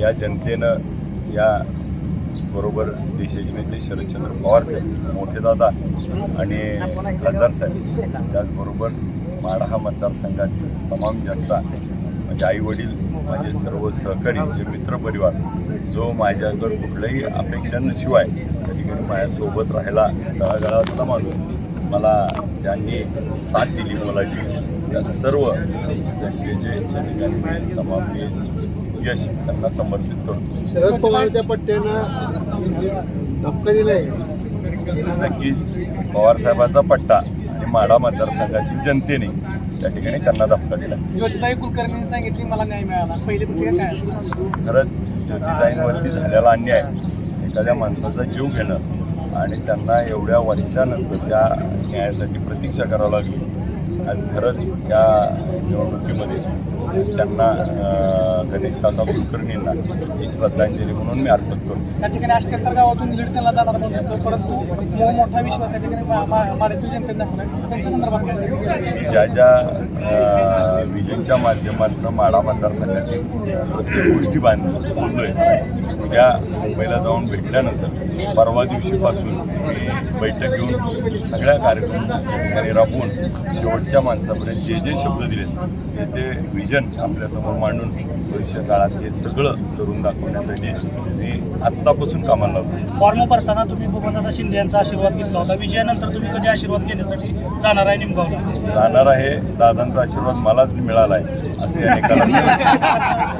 या जनतेनं या बरोबर देशाचे नेते शरदचंद्र पवार साहेब मोठे दादा आणि खासदार साहेब त्याचबरोबर माढा हा मतदारसंघातील तमाम जनता म्हणजे आईवडील माझे सर्व सहकारी जे मित्रपरिवार जो माझ्याकडे कुठल्याही अपेक्षांशिवाय त्या ठिकाणी माझ्यासोबत राहायला तळागाळातला माणूस मला ज्यांनी साथ दिली मला जी त्या सर्व जनतेचे त्या ठिकाणी तमाम मी यश त्यांना समर्पित करतो. शरद पवारच्या पट्ट्यानं धक्का दिलाय. नक्कीच. पवारसाहेबाचा पट्टा आणि माढा मतदारसंघातील जनतेने त्या ठिकाणी त्यांना धक्का दिला ज्योतिताई कुलकर्णींनी सांगितली मला न्याय मिळाला. पहिली प्रतिक्रिया काय असते? खरंच ज्योतिताईंवरती झालेला अन्याय एखाद्या माणसाचा जीव घेणं आणि त्यांना एवढ्या वर्षानंतर त्या न्यायासाठी प्रतीक्षा करावी लागली. आज खरंच या निवडणुकीमध्ये त्यांना गणेश काका कुलकर्णींना ही श्रद्धांजली म्हणून मी अर्पण करतो. त्या ठिकाणी अष्ट्याहत्तर गावातून लीड त्यांना जाणार म्हणतो परंतु मो- मोठा विश्वास त्या ठिकाणी मा- मा- माड्यातील जनतेने दाखवला त्यांच्या संदर्भात काय सांगितलं मी ज्या ज्या अं, विजनच्या माध्यमातून माढा मतदारसंघातील प्रत्येक गोष्टी बांध बोललोय उद्या मुंबईला जाऊन भेटल्यानंतर परवा दिवशीपासून बैठक घेऊन सगळ्या कार्यक्रम राबवून शेवटच्या माणसापर्यंत जे जे शब्द दिले ते ते विजन आपल्यासमोर मांडून भविष्य काळात हे सगळं करून दाखवण्यासाठी मी आत्तापासून कामाला लागलो फॉर्म भरताना तुम्ही बबनदादा शिंदे यांचा आशीर्वाद घेतला होता. विजयानंतर तुम्ही कधी आशीर्वाद घेण्यासाठी जाणार आहे निमगावला? जाणार आहे. दादांचा आशीर्वाद मलाच मिळाला आहे असे निकालात